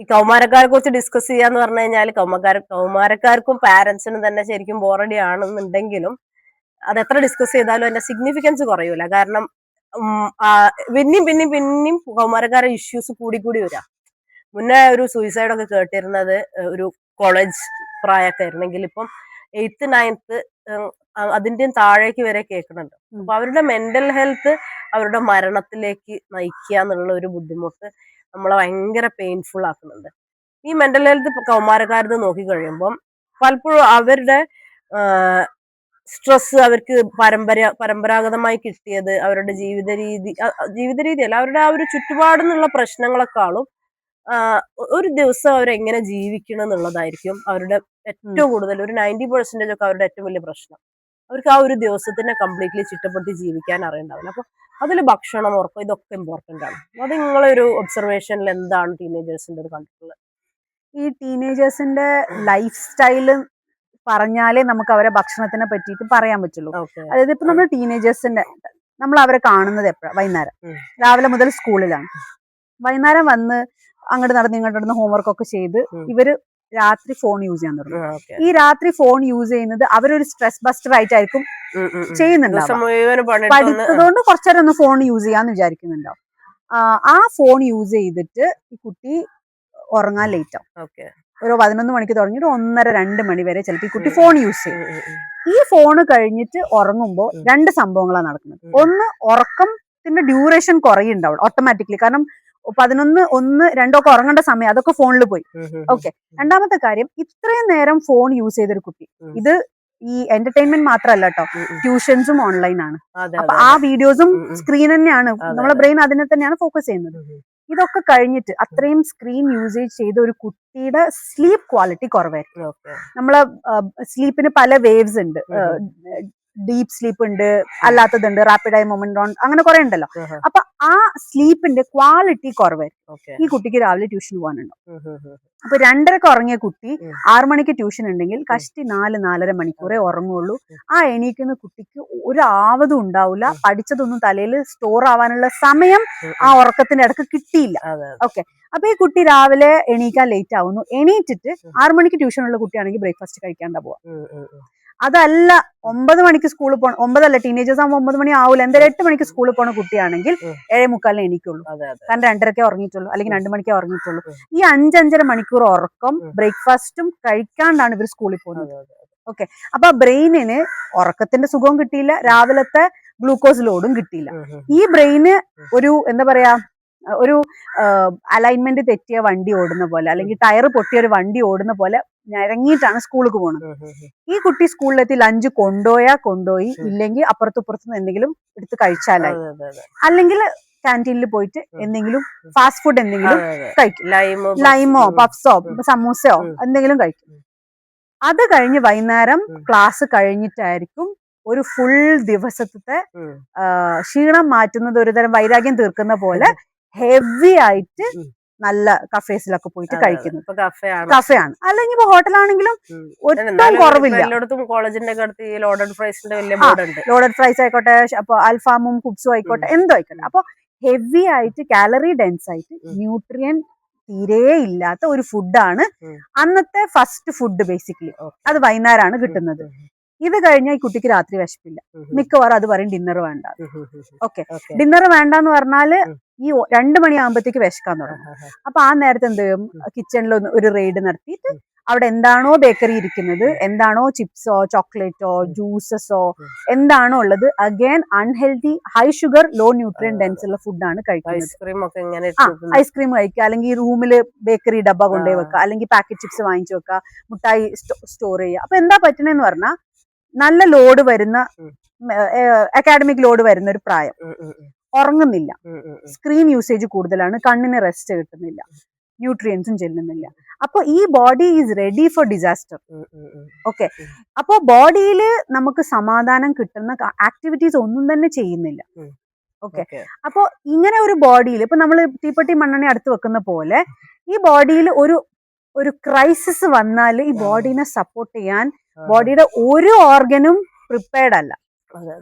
ഈ കൗമാരക്കാരെ കുറിച്ച് ഡിസ്കസ് ചെയ്യാന്ന് പറഞ്ഞു കഴിഞ്ഞാൽ കൗമാര കൗമാരക്കാർക്കും പാരന്റ്സിനും തന്നെ ശരിക്കും ബോറടി ആണെന്നുണ്ടെങ്കിലും അത് എത്ര ഡിസ്കസ് ചെയ്താലും അതിന്റെ സിഗ്നിഫിക്കൻസ് കുറയൂല. കാരണം പിന്നെയും പിന്നെയും പിന്നെയും കൗമാരക്കാരെ ഇഷ്യൂസ് കൂടി കൂടി വരാം. മുന്നേ ഒരു സൂയിസൈഡ് ഒക്കെ കേട്ടിരുന്നത് ഒരു കോളേജ് പ്രായമൊക്കെ ആയിരുന്നെങ്കിൽ ഇപ്പം എയ്ത്ത് നയൻത്ത് അതിന്റെയും താഴേക്ക് വരെ കേൾക്കുന്നുണ്ട്. അപ്പൊ അവരുടെ മെന്റൽ ഹെൽത്ത് അവരുടെ മരണത്തിലേക്ക് നയിക്കുക എന്നുള്ള ഒരു ബുദ്ധിമുട്ട് നമ്മളെ ഭയങ്കര പെയിൻഫുൾ ആക്കുന്നുണ്ട്. ഈ മെന്റൽ ഹെൽത്ത് കൗമാരക്കാരത് നോക്കി കഴിയുമ്പം പലപ്പോഴും അവരുടെ സ്ട്രെസ് അവർക്ക് പരമ്പര പരമ്പരാഗതമായി കിട്ടിയത് അവരുടെ ജീവിത രീതി ജീവിത രീതി അല്ല അവരുടെ ആ ഒരു ചുറ്റുപാട് എന്നുള്ള പ്രശ്നങ്ങളെക്കാളും ഒരു ദിവസം അവരെങ്ങനെ ജീവിക്കണം എന്നുള്ളതായിരിക്കും അവരുടെ ഏറ്റവും കൂടുതൽ ഒരു നയന്റി പെർസെന്റേജ് ഒക്കെ അവരുടെ ഏറ്റവും വലിയ പ്രശ്നം. അവർക്ക് ആ ഒരു ദിവസത്തിനെ കംപ്ലീറ്റ്ലി ചിട്ടപ്പെടുത്തി ജീവിക്കാൻ അറിയണ്ടാവില്ല. അപ്പൊ അതിൽ ഭക്ഷണം ഉറപ്പ് ഇതൊക്കെ ഇമ്പോർട്ടന്റ് ആണ്. അത് നിങ്ങളൊരു ഒബ്സർവേഷനിൽ എന്താണ് ടീനേജേഴ്സിന്റെ ഒരു കണ്ടിട്ടുള്ളത്? ഈ ടീനേജേഴ്സിന്റെ ലൈഫ് സ്റ്റൈൽ പറഞ്ഞാലേ നമുക്ക് അവരെ ഭക്ഷണത്തിനെ പറ്റിയിട്ട് പറയാൻ പറ്റുള്ളൂ. അതായത് ഇപ്പൊ നമ്മൾ ടീനേജേഴ്സിന്റെ നമ്മൾ അവരെ കാണുന്നത് എപ്പോഴാണ് വൈകുന്നേരം. രാവിലെ മുതൽ സ്കൂളിലാണ്. വൈകുന്നേരം വന്ന് അങ്ങോട്ട് നടന്ന് ഇങ്ങോട്ട് നടന്ന് ഹോംവർക്ക് ഒക്കെ ചെയ്ത് ഇവർ രാത്രി ഫോൺ യൂസ് ചെയ്യാൻ തുടങ്ങും. ഈ രാത്രി ഫോൺ യൂസ് ചെയ്യുന്നത് അവരൊരു സ്ട്രെസ് ബസ്റ്റർ ആയിട്ടായിരിക്കും ചെയ്യുന്നുണ്ടാവും പഠിച്ചതുകൊണ്ട് കുറച്ചേരം ഒന്ന് ഫോൺ യൂസ് ചെയ്യാന്ന് വിചാരിക്കുന്നുണ്ടാവും. ആ, ഫോൺ യൂസ് ചെയ്തിട്ട് ഈ കുട്ടി ഉറങ്ങാൻ ലേറ്റ് ആവും. ഒരു പതിനൊന്ന് മണിക്ക് തുടങ്ങിയിട്ട് ഒന്നര രണ്ട് മണി വരെ ചിലപ്പോൾ ഈ കുട്ടി ഫോൺ യൂസ് ചെയ്യും. ഈ ഫോൺ കഴിഞ്ഞിട്ട് ഉറങ്ങുമ്പോൾ രണ്ട് സംഭവങ്ങളാണ് നടക്കുന്നത്. ഒന്ന് ഉറക്കത്തിന്റെ ഡ്യൂറേഷൻ കുറയുണ്ടാവും ഓട്ടോമാറ്റിക്കലി കാരണം പതിനൊന്ന് ഒന്ന് രണ്ടൊക്കെ ഉറങ്ങേണ്ട സമയം അതൊക്കെ ഫോണിൽ പോയി. ഓക്കെ. രണ്ടാമത്തെ കാര്യം ഇത്രയും നേരം ഫോൺ യൂസ് ചെയ്തൊരു കുട്ടി. ഇത് ഈ എന്റർടൈൻമെന്റ് മാത്രമല്ല കേട്ടോ. ട്യൂഷൻസും ഓൺലൈൻ ആണ്. അപ്പൊ ആ വീഡിയോസും. സ്ക്രീൻ തന്നെയാണ്. നമ്മളെ ബ്രെയിൻ അതിനെ തന്നെയാണ് ഫോക്കസ് ചെയ്യുന്നത്. ഇതൊക്കെ കഴിഞ്ഞിട്ട് അത്രയും സ്ക്രീൻ യൂസേജ് ചെയ്ത ഒരു കുട്ടിയുടെ സ്ലീപ്പ് ക്വാളിറ്റി കുറവായിരിക്കും നമ്മളെ സ്ലീപ്പിന് പല വേവ്സ് ഉണ്ട്. ഡീപ്പ് സ്ലീപ്പ് ഉണ്ട് അല്ലാത്തതുണ്ട് റാപ്പിഡ് ആയി മൊമെന്റ് ഓൺ അങ്ങനെ കുറെ ഉണ്ടല്ലോ. അപ്പൊ ആ സ്ലീപ്പിന്റെ ക്വാളിറ്റി കുറവായിരിക്കും. ഈ കുട്ടിക്ക് രാവിലെ ട്യൂഷൻ പോകാനുണ്ടോ. അപ്പൊ രണ്ടരക്ക് ഉറങ്ങിയ കുട്ടി. ആറു മണിക്ക് ട്യൂഷൻ ഉണ്ടെങ്കിൽ കഷ്ടി നാല് നാലര മണിക്കൂറേ ഉറങ്ങുള്ളൂ. ആ എണീക്കുന്ന കുട്ടിക്ക് ഒരു ആവതും ഉണ്ടാവില്ല പഠിച്ചതൊന്നും തലയിൽ സ്റ്റോർ ആവാനുള്ള സമയം ആ. ഉറക്കത്തിന്റെ ഇടയ്ക്ക് കിട്ടിയില്ല. ഓക്കെ അപ്പൊ ഈ കുട്ടി രാവിലെ എണീക്കാൻ ലേറ്റ് ആവുന്നു. എണീറ്റിട്ട്. ആറു മണിക്ക് ട്യൂഷൻ ഉള്ള കുട്ടിയാണെങ്കിൽ ബ്രേക്ക്ഫാസ്റ്റ് കഴിക്കാണ്ട പോവാ. അതല്ല ഒമ്പത് മണിക്ക് സ്കൂളിൽ പോകണം ഒമ്പതല്ല ടീനേജേഴ്സ് ആകുമ്പോൾ ഒമ്പത് മണി ആവില്ല എന്തായാലും എട്ട് മണിക്ക് സ്കൂളിൽ പോണ കുട്ടിയാണെങ്കിൽ. ഏഴേ മുക്കാലിന് എണീക്കുള്ളൂ. കാരണം രണ്ടരക്കേ ഉറങ്ങിയിട്ടുള്ളൂ. അല്ലെങ്കിൽ രണ്ടു മണിക്കേ ഉറങ്ങിയിട്ടുള്ളൂ. ഈ അഞ്ചഞ്ചര മണിക്കൂർ ഉറക്കം ബ്രേക്ക്ഫാസ്റ്റും കഴിക്കാണ്ടാണ് ഇവർ സ്കൂളിൽ പോകുന്നത്. ഓക്കെ അപ്പൊ ബ്രെയിനിന് ഉറക്കത്തിന്റെ സുഖവും കിട്ടിയില്ല. രാവിലത്തെ ഗ്ലൂക്കോസ് ലോഡും കിട്ടിയില്ല. ഈ ബ്രെയിന് ഒരു എന്താ പറയാ ഒരു അലൈൻമെന്റ് തെറ്റിയ വണ്ടി ഓടുന്ന പോലെ അല്ലെങ്കിൽ ടയർ പൊട്ടിയ ഒരു വണ്ടി ഓടുന്ന പോലെ ഞരങ്ങിയിട്ടാണ് സ്കൂളിലേക്ക് പോകുന്നത്. ഈ കുട്ടി സ്കൂളിലെത്തി ലഞ്ച് കൊണ്ടുപോയാ കൊണ്ടുപോയി. ഇല്ലെങ്കിൽ അപ്പുറത്തും നിന്ന് എന്തെങ്കിലും എടുത്ത് കഴിച്ചാലായി അല്ലെങ്കിൽ ക്യാന്റീനിൽ പോയിട്ട് എന്തെങ്കിലും ഫാസ്റ്റ് ഫുഡ് എന്തെങ്കിലും. കഴിക്കും ലൈമോ പപ്സോ സമൂസയോ എന്തെങ്കിലും കഴിക്കും അത് കഴിഞ്ഞ് വൈകുന്നേരം. ക്ലാസ് കഴിഞ്ഞിട്ടായിരിക്കും ഒരു ഫുൾ ദിവസത്തെ. ക്ഷീണം മാറ്റുന്നത് ഒരുതരം വൈരാഗ്യം തീർക്കുന്ന പോലെ ഹെവി ആയിട്ട്. നല്ല കഫേസിലൊക്കെ പോയിട്ട് കഴിക്കുന്നു. കഫയാണ്. അല്ലെങ്കിൽ ഇപ്പൊ ഹോട്ടലാണെങ്കിലും. ഒട്ടും കുറവില്ല. ലോഡഡ് ഫ്രൈസ് ആയിക്കോട്ടെ അപ്പൊ അൽഫാമും കുബ്സും ആയിക്കോട്ടെ എന്തോ ആയിക്കോട്ടെ. അപ്പൊ ഹെവി ആയിട്ട് കാലറി ഡെൻസ് ആയിട്ട്. ന്യൂട്രിയൻ തീരെ ഇല്ലാത്ത ഒരു ഫുഡാണ്. അന്നത്തെ ഫസ്റ്റ് ഫുഡ് ബേസിക്കലി. അത് വൈകുന്നേരമാണ് കിട്ടുന്നത്. ഇത് കഴിഞ്ഞാൽ ഈ കുട്ടിക്ക് രാത്രി വിശപ്പില്ല. മിക്കവാറും അത് പറയും ഡിന്നർ വേണ്ട. ഓക്കെ. ഡിന്നർ വേണ്ടെന്ന് പറഞ്ഞാൽ ഉം. ഈ രണ്ടു മണിയാകുമ്പോഴത്തേക്ക് വിശക്കാൻ തുടങ്ങും. അപ്പൊ ആ നേരത്തെ എന്ത് ചെയ്യും? കിച്ചണിൽ ഒന്ന് ഒരു റെയ്ഡ് നടത്തിയിട്ട് അവിടെ എന്താണോ ബേക്കറി ഇരിക്കുന്നത് എന്താണോ ചിപ്സോ ചോക്ലേറ്റോ. ജ്യൂസസോ എന്താണോ ഉള്ളത് again unhealthy high sugar low nutrient dense ഉള്ള ഫുഡാണ് കഴിക്കുന്നത്. ഐസ്ക്രീം കഴിക്കുക. അല്ലെങ്കിൽ റൂമിൽ ബേക്കറി ഡബ്ബ കൊണ്ടുപോയി വെക്കുക. അല്ലെങ്കിൽ പാക്കറ്റ് ചിപ്സ് വാങ്ങിച്ചു വെക്കുക. മുട്ടായി സ്റ്റോർ ചെയ്യുക. അപ്പൊ എന്താ പറ്റണെന്ന് പറഞ്ഞാൽ നല്ല ലോഡ് വരുന്ന. അക്കാഡമിക് ലോഡ് വരുന്ന ഒരു പ്രായം. ഉറങ്ങുന്നില്ല. സ്ക്രീൻ യൂസേജ് കൂടുതലാണ്. കണ്ണിന് റെസ്റ്റ് കിട്ടുന്നില്ല. ന്യൂട്രിയൻസും ചെല്ലുന്നില്ല. അപ്പൊ ഈ body is ready for disaster. Okay അപ്പോൾ ബോഡിയിൽ നമുക്ക് സമാധാനം കിട്ടുന്ന ആക്ടിവിറ്റീസ് ഒന്നും തന്നെ ചെയ്യുന്നില്ല. ഓക്കെ അപ്പൊ അപ്പോൾ ഇങ്ങനെ ഒരു ബോഡിയിൽ ഇപ്പൊ നമ്മൾ തീപ്പെട്ടി മണ്ണെണ്ണ അടുത്ത് വെക്കുന്ന പോലെ ഈ ബോഡിയിൽ ഒരു ഒരു ക്രൈസിസ് വന്നാൽ ഈ. ബോഡീനെ സപ്പോർട്ട് ചെയ്യാൻ. ബോഡിയുടെ ഒരു ഓർഗനും പ്രിപ്പയർഡ് അല്ല.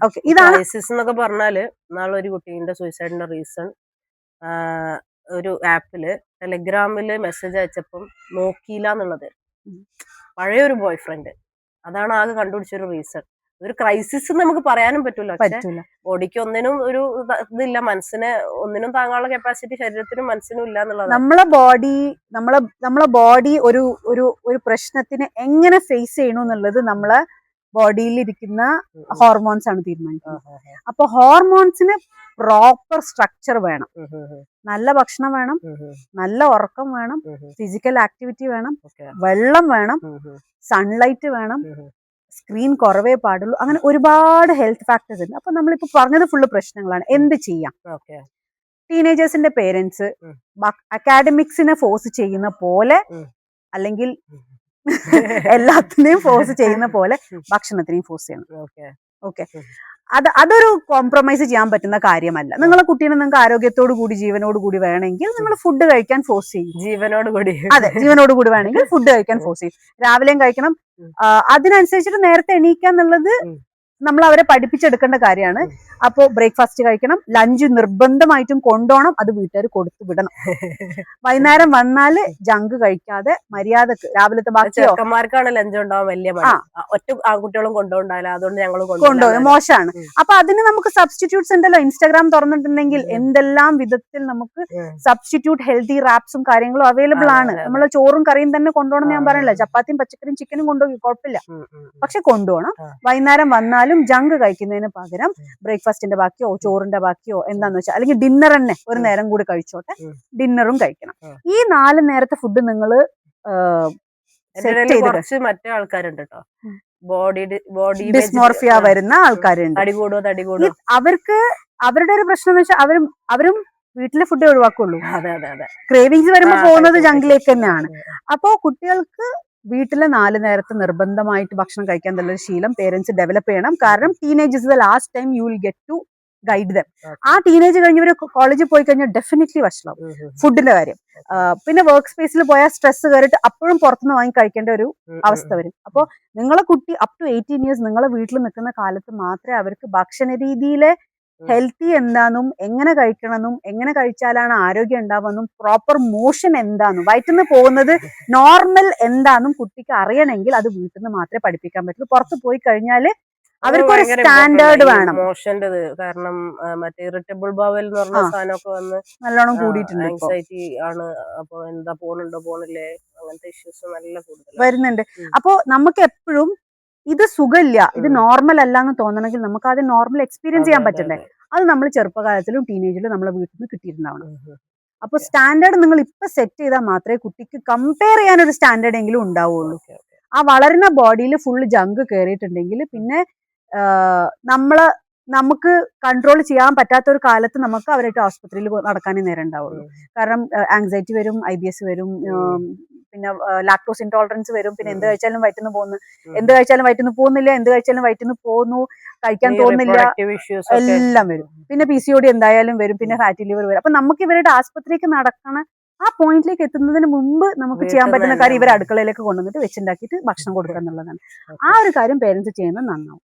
ഓക്കെ ഇതാണ് എന്നൊക്കെ പറഞ്ഞാൽ നാളെ ഒരു കുട്ടീന്റെ സൂയിസൈഡിന്റെ റീസൺ ഒരു ആപ്പിൽ ടെലിഗ്രാമിൽ മെസ്സേജ് അയച്ചപ്പം നോക്കിയില്ല എന്നുള്ളത്. പഴയ ഒരു ബോയ് ഫ്രണ്ട് അതാണ് ആകെ കണ്ടുപിടിച്ചൊരു റീസൺ ഒരു ക്രൈസിസ് നമുക്ക് പറയാനും പറ്റില്ല പറ്റില്ല ബോഡിക്ക് ഒന്നിനും ഒരു ഇത് ഇതില്ല. മനസ്സിന് ഒന്നിനും താങ്ങാനുള്ള കപ്പാസിറ്റി ശരീരത്തിനും മനസ്സിനും ഇല്ല എന്നുള്ളത് നമ്മളെ ബോഡി നമ്മളെ നമ്മളെ ബോഡി ഒരു ഒരു ഒരു പ്രശ്നത്തിന് എങ്ങനെ ഫേസ് ചെയ്യണു എന്നുള്ളത് നമ്മളെ ബോഡിയിൽ ഇരിക്കുന്ന ഹോർമോൺസ് ആണ് തീരുമാനിക്കുന്നത്. അപ്പൊ ഹോർമോൺസിന് പ്രോപ്പർ സ്ട്രക്ചർ വേണം. നല്ല ഭക്ഷണം വേണം. നല്ല ഉറക്കം വേണം. ഫിസിക്കൽ ആക്ടിവിറ്റി വേണം. വെള്ളം വേണം. സൺലൈറ്റ് വേണം. സ്ക്രീൻ കുറവേ പാടുള്ളൂ അങ്ങനെ ഒരുപാട് ഹെൽത്ത് ഫാക്ടേഴ്സ് ഉണ്ട് അപ്പൊ നമ്മളിപ്പോ പറഞ്ഞത് ഫുള്ള് പ്രശ്നങ്ങളാണ് എന്ത് ചെയ്യാം. ടീനേജേഴ്സിന്റെ പേരൻസ്. അക്കാഡമിക്സിനെ ഫോഴ്സ് ചെയ്യുന്ന പോലെ. അല്ലെങ്കിൽ. എല്ലാത്തിനെയും ഫോഴ്സ് ചെയ്യുന്ന പോലെ. ഭക്ഷണത്തിനെയും ഫോഴ്സ് ചെയ്യണം. ഓക്കെ. അത് അതൊരു കോംപ്രമൈസ് ചെയ്യാൻ പറ്റുന്ന കാര്യമല്ല. നിങ്ങളെ കുട്ടീനെ നിങ്ങൾക്ക് ആരോഗ്യത്തോടു കൂടി ജീവനോട് കൂടി വേണമെങ്കിൽ നിങ്ങൾ ഫുഡ് കഴിക്കാൻ ഫോഴ്സ് ചെയ്യും. ജീവനോട് കൂടി. അതെ ജീവനോട് കൂടി വേണമെങ്കിൽ ഫുഡ് കഴിക്കാൻ ഫോഴ്സ് ചെയ്യും. രാവിലെയും കഴിക്കണം. അതിനനുസരിച്ചിട്ട് നേരത്തെ എണീക്കുക എന്നുള്ളത് ഉം. നമ്മൾ അവരെ പഠിപ്പിച്ചെടുക്കേണ്ട കാര്യമാണ്. അപ്പോ ബ്രേക്ക്ഫാസ്റ്റ് കഴിക്കണം ലഞ്ച് നിർബന്ധമായിട്ടും കൊണ്ടുപോകണം അത് വീട്ടുകാർ കൊടുത്തു വിടണം. വൈകുന്നേരം വന്നാൽ ജങ്ക് കഴിക്കാതെ മര്യാദയ്ക്ക് രാവിലത്തെ ബാക്കിമാർക്കാണ് ചെറുക്കന്മാർക്കാണ് ലഞ്ച് ഉണ്ടാവാൻ വലിയ ഒറ്റ ആൺകുട്ടികളും കൊണ്ടുപോണ്ടാവില്ല അതുകൊണ്ട് ഞങ്ങൾ കൊണ്ടുപോകും. മോശമാണ്. അപ്പൊ അതിന് നമുക്ക് സബ്സ്റ്റിറ്റ്യൂട്ട്സ് ഉണ്ടല്ലോ. ഇൻസ്റ്റാഗ്രാം തുറന്നിട്ടുണ്ടെങ്കിൽ എന്തെല്ലാം വിധത്തിൽ നമുക്ക് സബ്സ്റ്റിറ്റ്യൂട്ട് ഹെൽത്തി റാപ്സും കാര്യങ്ങളും അവൈലബിൾ ആണ്. നമ്മൾ ചോറും കറിയും തന്നെ കൊണ്ടുപോകണം ഞാൻ പറയണല്ലോ ചപ്പാത്തിയും പച്ചക്കറിയും ചിക്കനും കൊണ്ടുപോയി കുഴപ്പമില്ല. പക്ഷെ കൊണ്ടുപോകണം. വൈകുന്നേരം വന്നാലും ജങ്ക് കഴിക്കുന്നതിന് പകരം ബ്രേക്ക്ഫാസ്റ്റിന്റെ ബാക്കിയോ ചോറിന്റെ ബാക്കിയോ എന്താന്ന് വെച്ചാൽ അല്ലെങ്കിൽ ഡിന്നർ തന്നെ ഒരു നേരം കൂടി കഴിച്ചോട്ടെ ഡിന്നറും കഴിക്കണം. ഈ നാല് നേരത്തെ ഫുഡ് നിങ്ങൾ കുറച്ച് മറ്റേ ആൾക്കാരുണ്ട് കേട്ടോ. ബോഡി ബോഡി ഡിസ്മോർഫിയ വരുന്ന ആൾക്കാരുണ്ട്. തടി കൂടോ തടി കൂടോ അവർക്ക് അവരുടെ ഒരു പ്രശ്നം എന്ന് വെച്ചാൽ അവരും അവരും വീട്ടിലെ ഫുഡ് ഒഴിവാക്കുള്ളൂ. അതെ അതെ അതെ. ക്രേവിങ്സ് വരുമ്പോൾ ആ, പോകുന്നത് ജങ്കിലേക്ക് തന്നെയാണ്. അപ്പോ കുട്ടികൾക്ക് വീട്ടിലെ നാല് നേരത്തെ നിർബന്ധമായിട്ട് ഭക്ഷണം കഴിക്കാൻ എന്നുള്ള ശീലം പേരൻസ് ഡെവലപ്പ് ചെയ്യണം. കാരണം teenage the last time you will get to guide them ആ ടീനേജ് കഴിഞ്ഞവർ കോളേജിൽ പോയി കഴിഞ്ഞാൽ ഡെഫിനറ്റ്ലി ഉം, ഫുഡിന്റെ കാര്യം. പിന്നെ വർക്ക് സ്പേസിൽ പോയാൽ സ്ട്രെസ് കയറിയിട്ട് അപ്പോഴും പുറത്തുനിന്ന് വാങ്ങി കഴിക്കേണ്ട ഒരു അവസ്ഥ വരും. അപ്പോൾ നിങ്ങളെ കുട്ടി അപ് ടു എയ്റ്റീൻ ഇയേഴ്സ് നിങ്ങളെ വീട്ടിൽ നിൽക്കുന്ന കാലത്ത് മാത്രമേ അവർക്ക് ഭക്ഷണ രീതിയിലെ. ഹെൽത്തി എന്താണെന്നും എങ്ങനെ കഴിക്കണമെന്നും എങ്ങനെ കഴിച്ചാലാണ് ആരോഗ്യം ഉണ്ടാവുമെന്നും പ്രോപ്പർ മോഷൻ എന്താണെന്നും നിന്ന് പോകുന്നത് നോർമൽ എന്താണെന്നും കുട്ടിക്ക് അറിയണമെങ്കിൽ അത് വീട്ടിൽ നിന്ന് മാത്രമേ പഠിപ്പിക്കാൻ പറ്റുള്ളൂ. പുറത്ത് പോയി കഴിഞ്ഞാൽ അവർക്ക് അവർക്കൊരു സ്റ്റാൻഡേർഡ് വേണം. മോഷന്റെ കാരണം മറ്റേ ഇറിറ്റബിൾ ബവൽ എന്ന് പറഞ്ഞ. സാധനമൊക്കെ വന്ന് നല്ലോണം കൂടിയിട്ടുണ്ട് ആൻസൈറ്റി ആണ്. അപ്പൊ എന്താ പോണുണ്ടോ പോണില്ലേ? അങ്ങനത്തെ ഇഷ്യൂസ് നല്ല കൂടുതൽ വരുന്നുണ്ട്. അപ്പോ നമുക്ക് എപ്പോഴും ഇത് സുഖമില്ല ഇത് നോർമൽ അല്ല എന്ന് തോന്നണമെങ്കിൽ നമുക്ക് അത് നോർമൽ എക്സ്പീരിയൻസ് ചെയ്യാൻ പറ്റണ്ടേ? അത്. നമ്മൾ ചെറുപ്പകാലത്തിലും ടീനേജിലും നമ്മളെ വീട്ടിൽ നിന്ന് ഉം. അപ്പൊ സ്റ്റാൻഡേർഡ് നിങ്ങൾ ഇപ്പൊ സെറ്റ് ചെയ്താൽ മാത്രമേ കുട്ടിക്ക് കമ്പയർ ചെയ്യാൻ ഒരു സ്റ്റാൻഡേർഡ് എങ്കിലും ഉണ്ടാവുള്ളൂ. ആ വളരുന്ന ബോഡിയിൽ ഫുള്ള് ജങ്ക് കയറിയിട്ടുണ്ടെങ്കിൽ പിന്നെ നമ്മൾ നമുക്ക് കൺട്രോൾ ചെയ്യാൻ പറ്റാത്ത ഒരു കാലത്ത് നമുക്ക് അവരായിട്ട് ആസ്പത്രിയിൽ നടക്കാനേ നേരം ഉണ്ടാവുള്ളൂ. കാരണം ആങ്സൈറ്റി വരും ഐ ബി എസ് വരും പിന്നെ ലാക്ടോസ് ഇൻടോളറൻസ് വരും. പിന്നെ എന്ത്. കഴിച്ചാലും വയറ്റിന്ന് പോകുന്നു. എന്ത് കഴിച്ചാലും വയറ്റിന്ന് പോകുന്നില്ല എന്ത് കഴിച്ചാലും വയറ്റിന്ന് പോകുന്നു കഴിക്കാൻ തോന്നുന്നില്ല. എല്ലാം വരും. പിന്നെ പി സി ഒ ഡി എന്തായാലും വരും പിന്നെ ഫാറ്റി ലിവർ വരും. അപ്പൊ നമുക്ക് ഇവരുടെ ആസ്പത്രിക്ക് നടക്കണ ആ പോയിന്റിലേക്ക് എത്തുന്നതിന് മുമ്പ് നമുക്ക് ചെയ്യാൻ പറ്റുന്ന കാര്യം ഇവരെ അടുക്കളയിലേക്ക് കൊണ്ടുവന്നിട്ട് വെച്ചുണ്ടാക്കിയിട്ട് ഭക്ഷണം കൊടുക്കുക എന്നുള്ളതാണ്. ആ ഒരു കാര്യം പേരൻസ് ചെയ്യുന്നത് നന്നാവും.